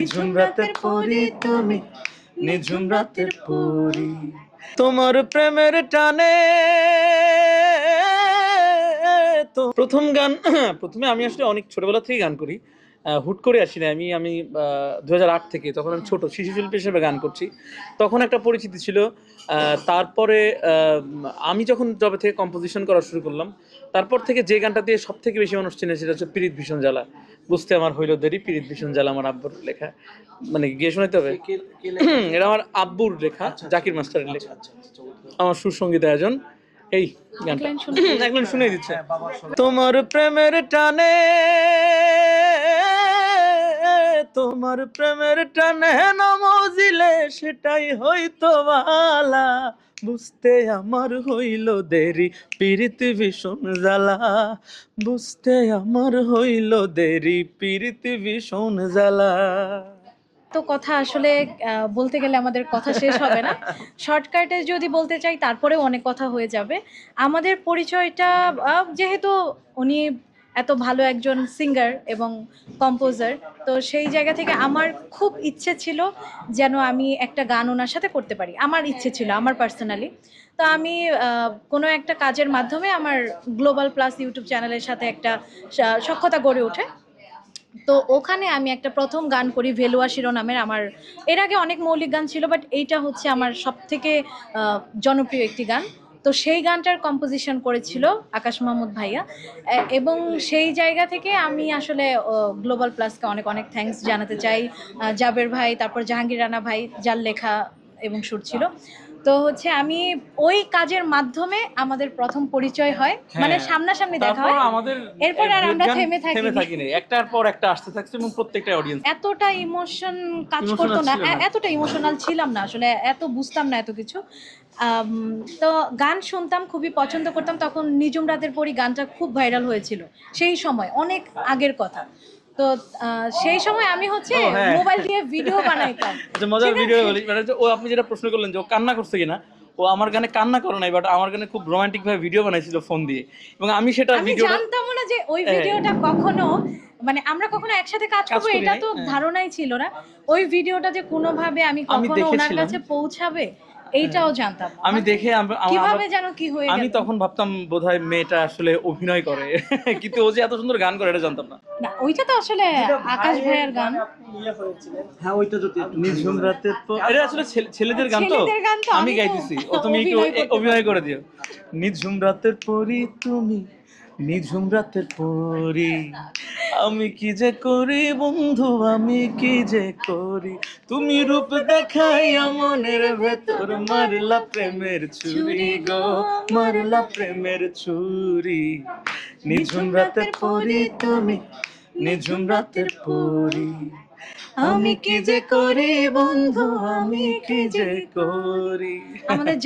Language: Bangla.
নিঝুম রাতের পরি তুমি, নিঝুম রাতের পরি। তোমার প্রেমের টানে তো প্রথম গান, প্রথমে আমি আসলে অনেক ছোটবেলা থেকে গান করি। হুট করে আসি না আমি আমি দু আট থেকে তখন আমি ছোট শিশু শিল্পী হিসেবে গান করছি। তখন একটা পরিচিতি ছিল তারপরে আমি যখন জবে থেকে কম্পোজিশন করা শুরু করলাম তারপর থেকে যে গানটা দিয়ে সব থেকে বেশি মানুষ চিনে সেটা হচ্ছে পীড়িত ভীষণ জ্বালা। বুঝতে আমার হইল দেরি পীড়িত ভীষণ জ্বালা আমার আব্বুর লেখা। মানে গিয়ে শোনাতে হবে। এটা আমার আব্বুর লেখা জাকির মাস্টারের লেখা। আমার সুসঙ্গীত আয়োজন। এই গানটা। শুনে শুনে দিচ্ছে। তোমার প্রেমের টানে তোমার প্রেমের টানে নমজিলে সেটাই হইতো বালা। বুঝতে আমার হইল দেরি পীড়িত ভীষণ জ্বালা। বুঝতে আমার হইল দেরি পীড়িত ভীষণ জ্বালা। তো কথা আসলে বলতে গেলে আমাদের কথা শেষ হবে না। শর্টকাটে যদি বলতে চাই, তারপরেও অনেক কথা হয়ে যাবে। আমাদের পরিচয়টা যেহেতু উনি এত ভালো একজন সিঙ্গার এবং কম্পোজার তো সেই জায়গা থেকে আমার খুব ইচ্ছে ছিল যেন আমি একটা গান ওনার সাথে করতে পারি। আমার ইচ্ছে ছিল, আমার পার্সোনালি তো আমি কোনো একটা কাজের মাধ্যমে আমার গ্লোবাল প্লাস ইউটিউব চ্যানেলের সাথে একটা সা- সখ্যতা গড়ে ওঠে। তো ওখানে আমি একটা প্রথম গান করি, ভেলুয়া শিরোনামের আমার, এর আগে অনেক মৌলিক গান ছিল বাট এইটা হচ্ছে আমার সব থেকে জনপ্রিয় একটি গান। তো সেই গানটার কম্পোজিশন করেছিল আকাশ মাহমুদ ভাইয়া। এবং সেই জায়গা থেকে আমি আসলে গ্লোবাল প্লাসকে অনেক অনেক থ্যাংকস জানাতে চাই। জাবের ভাই, তারপর জাহাঙ্গীর রানা ভাই, যার লেখা এবং সুর ছিল। তো হচ্ছে আমি ওই কাজের মাধ্যমে আমাদের প্রথম পরিচয় হয়। মানে হ্যাঁ। সামনাসামনি দেখা হয়। আমাদের এরপর আর আমরা থেমে থাকিনি। থেমে থাকিনি। একটার পর একটা আসতে থাকছে এবং প্রত্যেকটা অডিয়েন্স এতটা ইমোশন কাজ করতো না। এতটা ইমোশনাল ছিলাম না আসলে। এত বুঝতাম না এত কিছু। তো গান শুনতাম খুবই পছন্দ করতাম। তখন নিজুম রাতের পরই গানটা খুব ভাইরাল হয়েছিল। সেই সময় অনেক আগের কথা। তো সেই সময় আমি হচ্ছে হ্যাঁ। মোবাইল দিয়ে ভিডিও বানাইতাম। মজার ভিডিও বলি। মানে ও আপনি যেটা প্রশ্ন করলেন যে ও কান্না করছে কিনা ও আমার গানে কান্না করে নাই বাট আমার গানে খুব রোমান্টিক ভাবে ভিডিও বানাইছিল ফোন দিয়ে। এবং আমি সেটা আমি ভিডিওটা জানতাম না যে ওই হ্যাঁ। ভিডিওটা কখনো মানে আমরা কখনো একসাথে কাজ করব এটা তো হ্যাঁ। ধারণাই ছিল না। ওই ভিডিওটা যে কোনোভাবে আমি কখনো ওনার কাছে পৌঁছাবে? এইটাও জানতাম। না। আমি দেখে আম- আমার- কীভাবে যেন কি হয়ে আমি গেল? তখন ভাবতাম বোধহয় মেয়েটা আসলে অভিনয় করে। কিন্তু ও যে এত সুন্দর গান করে এটা জানতাম না। না ওইটা তো আসলে আকাশ ভাইয়ের গান। হ্যাঁ ওইটা যদি একটু নিঝুম তো এটা আসলে ছেলে- ছেলেদের গান তো। ছেলেদের গান তো, আমি আমি তো গাইতেছি। ও তুমি একটু অভিনয় করতে অভিনয় করে দিও। নিঝুম রাতের পরি তুমি নিঝুম রাতের পরি। আমি কি যে করি বন্ধু আমি কি যে করি? তুমি রূপ দেখাইয়া মনের ভেতর মারলা প্রেমের ছুরি গো মারলা প্রেমের ছুরি। নিঝুম রাতের পরি তুমি নিঝুম রাতের পরি। আমি কি যে করি বন্ধু আমি কি যে করি? আমাদের